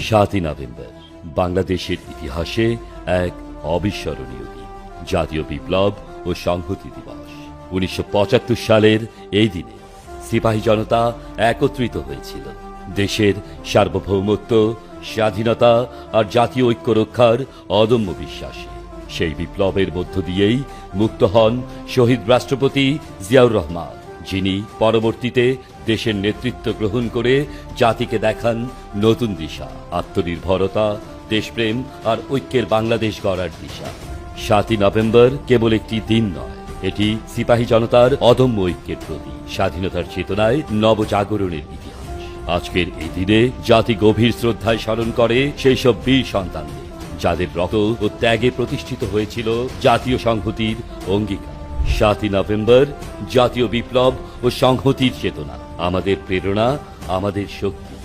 সাতই নভেম্বর, বাংলাদেশের ইতিহাসে এক অবিস্মরণীয় দিন, জাতীয় বিপ্লব ও সংহতি দিবস। উনিশশো পঁচাত্তর সালের এই দিনে সিপাহী জনতা একত্রিত হয়েছিল। দেশের সার্বভৌমত্ব, স্বাধীনতা আর জাতীয় ঐক্য রক্ষার অদম্য বিশ্বাসে সেই বিপ্লবের মধ্য দিয়েই মুক্ত হন শহীদ রাষ্ট্রপতি জিয়াউর রহমান। যিনি পরবর্তীতে দেশের নেতৃত্ব গ্রহণ করে জাতিকে দেখান নতুন দিশা, আত্মনির্ভরতা, দেশপ্রেম আর ঐক্যের বাংলাদেশ গড়ার দিশা। সাতই নভেম্বর কেবল একটি দিন নয়, এটি সিপাহী জনতার অদম্য ঐক্যের প্রতীক, স্বাধীনতার চেতনায় নবজাগরণের ইতিহাস। আজকের এই দিনে জাতি গভীর শ্রদ্ধায় স্মরণ করে সেই সব বীর সন্তানদের, যাদের রক্ত ও ত্যাগে প্রতিষ্ঠিত হয়েছিল জাতীয় সংহতির অঙ্গীকার। সাতই নভেম্বর জাতীয় বিপ্লব ও সংহতির চেতনা। আমাদের প্রেরণা আমাদের শক্তি।